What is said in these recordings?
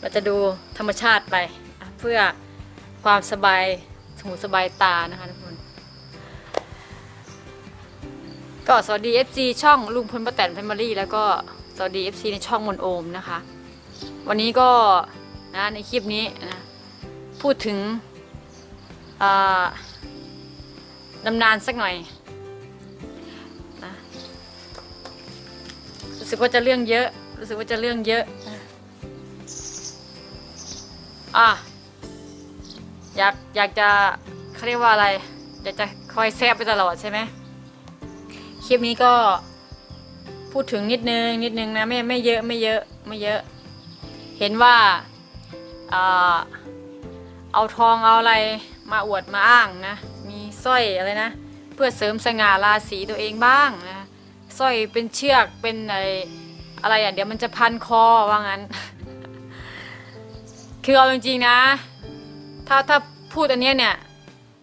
เราจะดูธรรมชาติไปเพื่อความสบายหูสบายตานะคะทุกคนก็สวัสดี FC ช่องลุงพลป้าแตนแฟมิลี่แล้วก็สวัสดี FC ในช่องมนโอมนะคะ วันนี้ก็นะในคลิปนี้นะพูดถึงอ่าดำนานสักหน่อยนะรู้สึกว่าจะเรื่องเยอะ รู้สึกว่าจะเรื่องเยอะ อะ อยากอยากจะเขาเรียกว่าอะไร อยากจะคอยแซบไปตลอดใช่ไหมคลิปนี้ก็พูดถึงนิดนึงนิดนึงนะไม่ไม่เยอะไม่เยอะไม่เยอะ เห็นว่าเอ่อเอาทองเอาอะไรมาอวดมาอ้างนะ มีสร้อยอะไรนะ เพื่อเสริมสง่าราศีตัวเองบ้างนะสร้อยเป็นเชือกเป็นอะไร อะไรอะเดี๋ยวมันจะพันคอว่างั้น คือเอาจริงๆนะ ถ้าถ้าพูดอันเนี้ยเนี่ย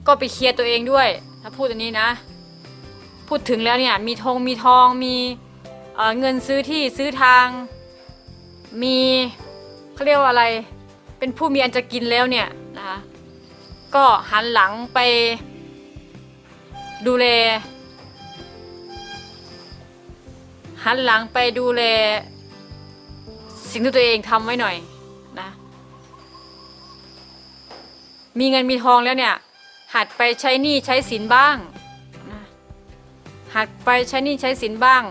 ก็ไปเคลียร์ตัวเองด้วย ถ้าพูดอันนี้นะ พูดถึงแล้วเนี่ย มีทองมีทองมีเเงินซื้อที่ซื้อทาง มีเขาเรียกว่าอะไร เป็นผู้มีอันจะกินแล้วเนี่ยนะคะก็หันหลังไปดูแล หันหลังไปดูแล สิ่งที่ตัวเองทำไว้หน่อยนะ มีเงินมีทองแล้วเนี่ย หัดไปใช้หนี้ใช้สินบ้างนะหัดไปใช้หนี้ใช้สินบ้าง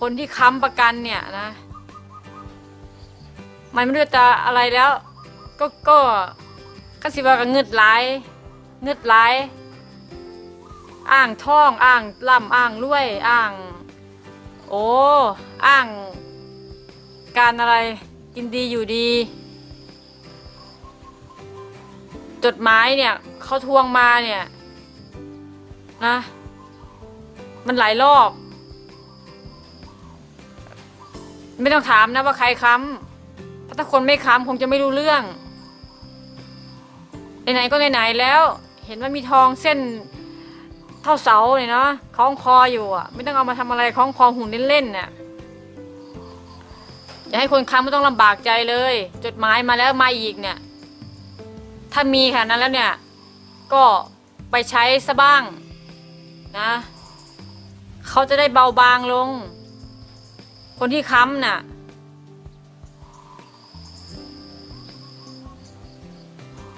คนที่ค้ำประกันเนี่ยนะมันไม่รู้จะอะไรแล้ว ก็ก็ก็สิว่าก็เงืดหลายเงืดหลาย อ้างท่องอ้างล่ำอ้างรวยอ้าง โอ้ อ้าง การอะไรกินดีอยู่ดี จดหมายเนี่ยเขาทวงมาเนี่ยนะมันหลายรอบ ไม่ต้องถามนะว่าใครค้ำเพราถ้าคนไม่ค้ำคงจะไม่รู้เรื่องไหนๆก็ไหนๆแล้ว เห็นว่ามีทองเส้น เท่าเสาเนี่ยเนาะคล้องคออยู่อะ ไม่ต้องเอามาทำอะไรคล้องคอหุ่นเล่นๆเนี่ยอย่าให้คนค้ำไม่ต้องลำบากใจเลย จดหมายมาแล้วมาอีกเนี่ย ถ้ามีขนาดนั้นแล้วเนี่ย ก็ไปใช้ซะบ้างนะ เขาจะได้เบาบางลง คนที่ค้ำน่ะ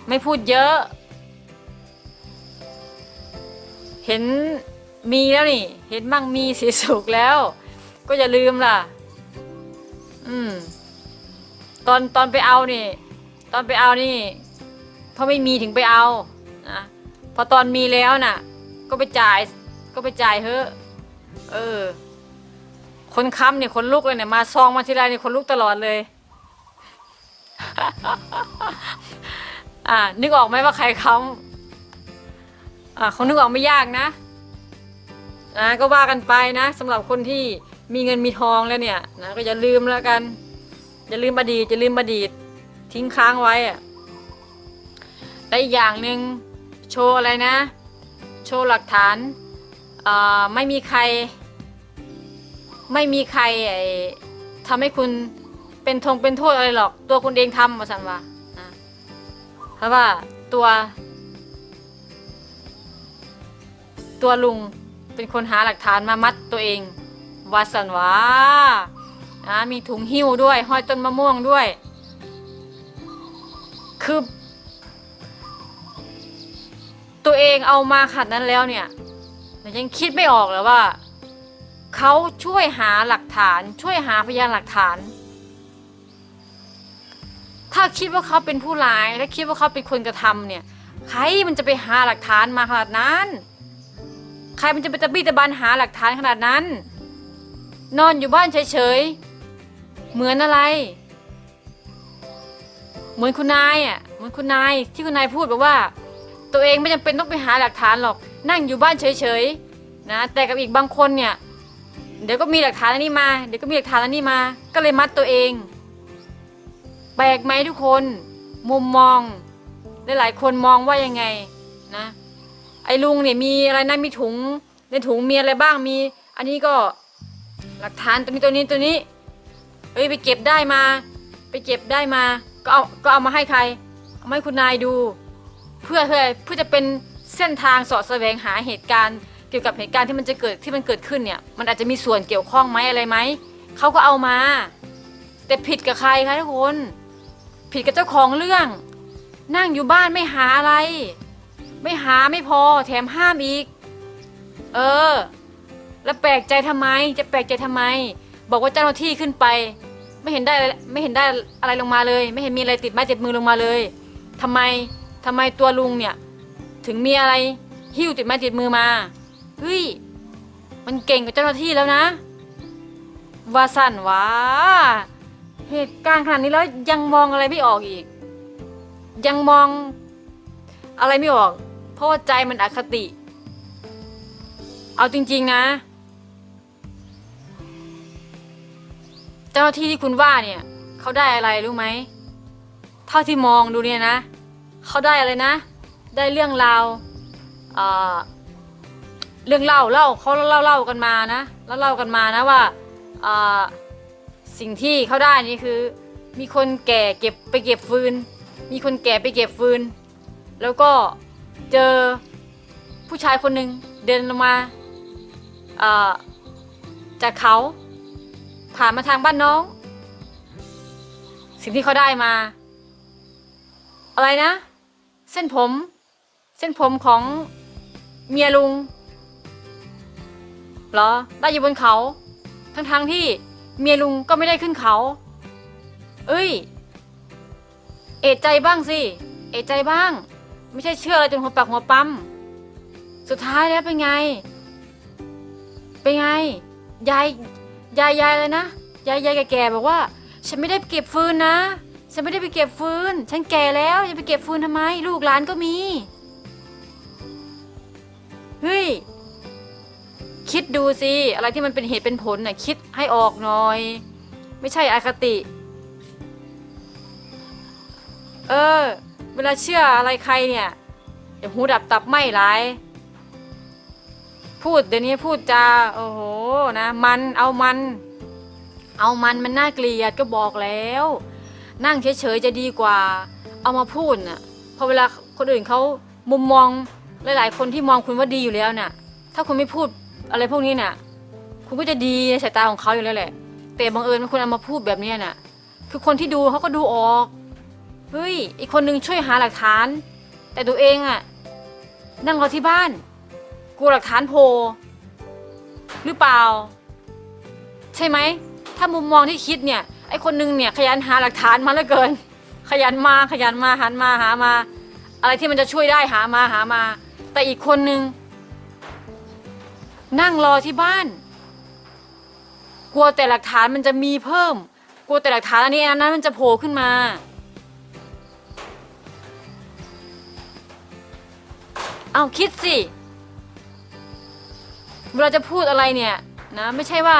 ไม่พูดเยอะ เห็นมีแล้วนี่ เห็นบ้างมีสีสุกแล้ว ก็อย่าลืมล่ะ อืม ตอนตอนไปเอานี่ ตอนไปเอานี่ เพราะไม่มีถึงไปเอานะพอตอนมีแล้วน่ะ ก็ไปจ่าย ก็ไปจ่ายเถอเออ คนค้ำเนี่ยคนลุกเลยเนี่ยมาซองมาทีไรเนี่ยคนลุกตลอดเลย อ่า นึกออกไหมว่าใครค้ำ อ่าเขานึกออกไม่ยากนะนะก็ว่ากันไปนะสำหรับคนที่มีเงินมีทองแล้วเนี่ยนะก็อย่าลืมแล้วกัน อย่าลืมอดีตอย่าลืมอดีต ทิ้งค้างไว้อะและอีกอย่างหนึ่งโชว์อะไรนะ โชว์หลักฐานอ่าไม่มีใคร ไม่มีใครไอ้ทำให้คุณเป็นทงเป็นโทษอะไรหรอก ตัวคุณเองทำมาสันว่านะเพราะว่าตัว ตัวลุงเป็นคนหาหลักฐานมามัดตัวเองวาสันวานะมีถุงหิ้วด้วย ห้อยต้นมะม่วงด้วย คือ ตัวเองเอามาขัดนั้นแล้วเนี่ยแต่ยังคิดไม่ออกเลยว่าเขาช่วยหาหลักฐาน ช่วยหาพยานหลักฐาน ถ้าคิดว่าเขาเป็นผู้ร้ายถ้าคิดว่าเขาเป็นคนกระทำเนี่ย ใครมันจะไปหาหลักฐานมาขนาดนั้น ใครมันจะไปตะบี้ตะบันหาหลักฐานขนาดนั้น นอนอยู่บ้านเฉยๆ เหมือนอะไร เหมือนคุณนายอะ เหมือนคุณนายที่คุณนายพูดบอกว่า ตัวเองไม่จำเป็นต้องไปหาหลักฐานหรอก นั่งอยู่บ้านเฉยๆ นะ แต่กับอีกบางคนเนี่ย เดี๋ยวก็มีหลักฐานอันนี้มา เดี๋ยวก็มีหลักฐานอันนี้มา ก็เลยมัดตัวเอง แปลกไหมทุกคน มุมมอง หลายๆคนมองว่ายังไงนะ ไอ้ลุงเนี่ยมีอะไรนะมีถุงในถุงมีอะไรบ้างมี อันนี้ก็หลักฐานตัวนี้ตัวนี้ตัวนี้เอ้ยไปเก็บได้มา ไปเก็บได้มา ก็เอาก็เอามาให้ใคร เอามาให้คุณนายดู เพื่อเพื่อเพื่อจะเป็นเส้นทางสาะแสวงหาเหตุการณ์ เกี่ยวกับเหตุการณ์ที่มันจะเกิดที่มันเกิดขึ้นเนี่ย มันอาจจะมีส่วนเกี่ยวข้องไหมอะไรไหมเขาก็เอามา แต่ผิดกับใครคะทุกคน ผิดกับเจ้าของเรื่อง นั่งอยู่บ้านไม่หาอะไร ไม่หาไม่พอแถมห้ามอีก เออ แล้วแปลกใจทำไม จะแปลกใจทำไม บอกว่าเจ้าหน้าที่ขึ้นไป ไม่เห็นได้ไม่เห็นได้อะไรลงมาเลย ไม่เห็นมีอะไรติดไม้ติดมือลงมาเลยทำไมทำไมตัวลุงเนี่ย ถึงมีอะไรหิ้วติดไม้ติดมือมาเฮ้ยมันเก่งกว่าเจ้าหน้าที่แล้วนะว่าสั่นวะเหตุการณ์ขนาดนี้แล้วยังมองอะไรไม่ออกอีก ยังมองอะไรไม่ออก เพราะว่าใจมันอคติ เอาจริง ๆนะ เจ้าหน้าที่ที่คุณว่าเนี่ย เขาได้อะไรรู้ไหม เท่าที่มองดูเนี่ยนะ เขาได้อะไรนะ ได้เรื่องราวเอ่อเรื่องเล่าเล่าเขาเล่าเล่ากันมานะแล้วเล่ากันมานะว่าสิ่งที่เขาได้นี่คือ มีคนแก่เก็บไปเก็บฟืน มีคนแก่ไปเก็บฟืน แล้วก็ เจอผู้ชายคนหนึ่งเดินลงมาจากเขา ผ่านมาทางบ้านน้อง สิ่งที่เขาได้มา อะไรนะ เส้นผม เส้นผมของเมียลุงเหรอได้อยู่บนเขา ทั้งๆทที่เมียลุงก็ไม่ได้ขึ้นเขา เอ้ย เอะใจบ้างสิ เอะใจบ้าง ไม่ใช่เชื่ออะไรจนหัวปากหัวปั๊มสุดท้ายแล้วเป็นไง เป็นไง ยาย ยายยายเลยนะ ยายยายแก่ๆบอกว่า ฉันไม่ได้ไปเก็บฟืนนะ ฉันไม่ได้ไปเก็บฟืน ฉันแก่แล้วจะไปเก็บฟืนทำไม ลูกหลานก็มี เฮ้ย คิดดูสิ อะไรที่มันเป็นเหตุเป็นผลน่ะคิดให้ออกหน่อย ไม่ใช่อคติ เออ เวลาเชื่ออะไรใครเนี่ยอย่าหูดับตับไม่หลาย พูดเดี๋ยวนี้พูดจาโอ้โหนะ มันเอามัน เอามันมันน่าเกลียดก็บอกแล้ว นั่งเฉยๆจะดีกว่า เอามาพูดน่ะพอเวลาคนอื่นเขามุมมองหลายๆ คนที่มองคุณว่าดีอยู่แล้วน่ะ ถ้าคุณไม่พูดอะไรพวกนี้น่ะ คุณก็จะดีในสายตาของเขาอยู่แล้วแหละแต่บังเอิญคุณเอามาพูดแบบนี้ยน่ะ คือคนที่ดูเขาก็ดูออก ฮ้ย อีกคนนึงช่วยหาหลักฐาน แต่ตัวเองอะนั่งรอที่บ้าน กลัวหลักฐานโผล่หรือเปล่า ใช่ไหม ถ้ามุมมองที่คิดเนี่ย ไอคนนึงเนี่ยขยันหาหลักฐานมาเหลือเกิน ขยันมาขยันมาหันมาหามา อะไรที่มันจะช่วยได้หามาหามา แต่อีกคนนึง นั่งรอที่บ้าน กลัวแต่หลักฐานมันจะมีเพิ่ม กลัวแต่หลักฐานอันนี้อันนั้นมันจะโผล่ขึ้นมา เอาคิดสิเวลาจะพูดอะไรเนี่ยนะไม่ใช่ว่า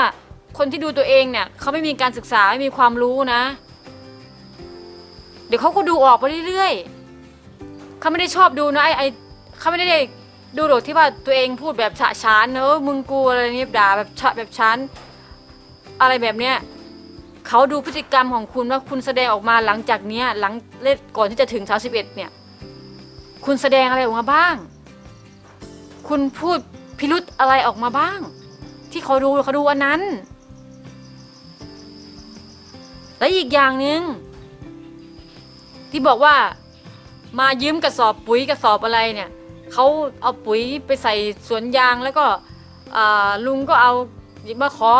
คนที่ดูตัวเองเนี่ยเขาไม่มีการศึกษาไม่มีความรู้นะ เดี๋ยวเขาก็ดูออกไปเรื่อยๆเขาไม่ได้ชอบดูนะไอไอเขาไม่ได้ดูหรอกที่ว่าตัวเองพูดแบบฉะฉานเนอมึงกูอะไรนี่ด่าแบบฉะแบบฉันอะไรแบบเนี้ยเขาดูพฤติกรรมของคุณว่าคุณแสดงออกมาหลังจากเนี้ยหลังเล่นก่อนที่จะถึง31เนี่ย คุณแสดงอะไรออกมาบ้าง คุณพูดพิรุษอะไรออกมาบ้าง ที่เขาดูเขาดูอันนั้น และอีกอย่างหนึ่งที่บอกว่ามายืมกระสอบปุ๋ยกระสอบอะไรเนี่ยเขาเอาปุ๋ยไปใส่สวนยางแล้วก็อ่าลุงก็เอามาขอ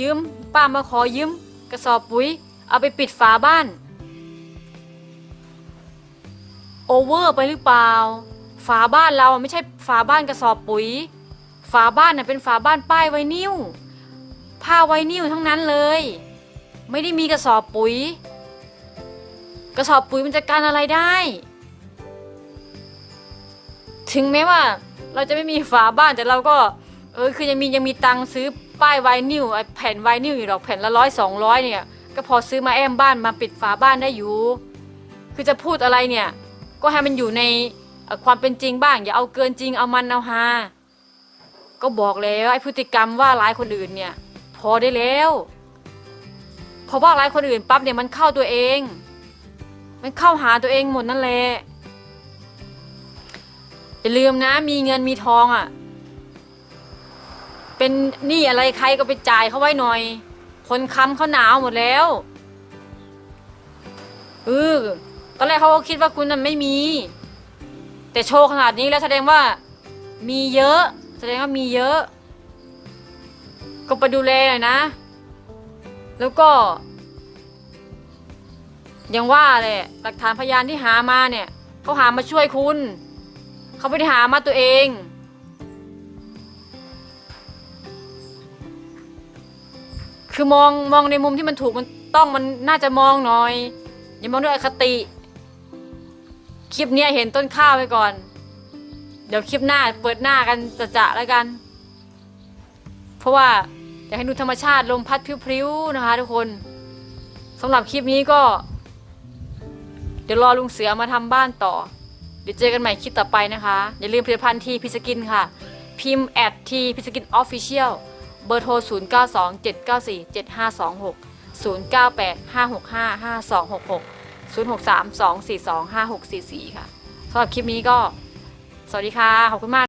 ยืมป้ามาขอยืมกระสอบปุ๋ย เอาไปปิดฝาบ้าน โอเวอร์ไปหรือเปล่า ฝาบ้านเราไม่ใช่ฝาบ้านกระสอบปุ๋ย ฝาบ้านน่ะเป็นฝาบ้านป้ายไวนิวผ้าไวนิวทั้งนั้นเลย ไม่ได้มีกระสอบปุ๋ย กระสอบปุ๋ยมันจะกันอะไรได้ ถึงแม้ว่าเราจะไม่มีฝาบ้านแต่เราก็ เออคือยังมียังมีตังซื้อป้ายไวนิวไอแผ่นไวนิวอยู่หรอกแผ่นละร้อยสองร้อยเนี่ย ก็พอซื้อมาแอมบ้านมาปิดฝาบ้านได้อยู่ คือจะพูดอะไรเนี่ย ก็ให้มันอยู่ใน ความเป็นจริงบ้าง อย่าเอาเกินจริงเอามันเอาฮาก็บอกแล้วไอ้พฤติกรรมว่าร้ายคนอื่นเนี่ย พอได้แล้วเพราะว่าไลค์คนอื่นปั๊บเนี่ยมันเข้าตัวเอง มันเข้าหาตัวเองหมดนั่นแหละอย่าลืมนะมีเงินมีทองอะ่ะ เป็นหนี้อะไรใครก็ไปจ่ายเขาไว้หน่อย คนค้ำเขาหนาวหมดแล้วเออตอนแรกเขาก็คิดว่าคุณน่ะไม่มี แต่โชว์ขนาดนี้แล้วแสดงว่ามีเยอะ แสดงว่ามีเยอะ ก็ไปดูแลหน่อยนะ แล้วก็ ยังว่าแหละหลักฐานพยานที่หามาเนี่ยเขาหามาช่วยคุณ เขาไม่ได้หามาตัวเอง คือมองมองในมุมที่มันถูกมันต้องมันน่าจะมองหน่อย อย่ามองด้วยอคติ คลิปเนี้ยเห็นต้นข้าวไปก่อน เดี๋ยวคลิปหน้าเปิดหน้ากันจะจะแล้วกัน เพราะว่าอยากให้ดูธรรมชาติลมพัดพริ้วๆนะคะ ทุกคนสำหรับคลิปนี้ก็ เดี๋ยวรอลุงเสือมาทำบ้านต่อ เดี๋ยวเจอกันใหม่คลิปต่อไปนะคะ อย่าลืมผลิตภัณฑ์ทีพิสกินค่ะ พิมพ์แอดทีพิสกินออฟฟิเชียลเบอร์โทร 0927947526 0985655266 0 6 3 2 4 2 5 6 4 4 ค่ะสำหรับคลิปนี้ก็ สวัสดีค่ะ ขอบคุณมาก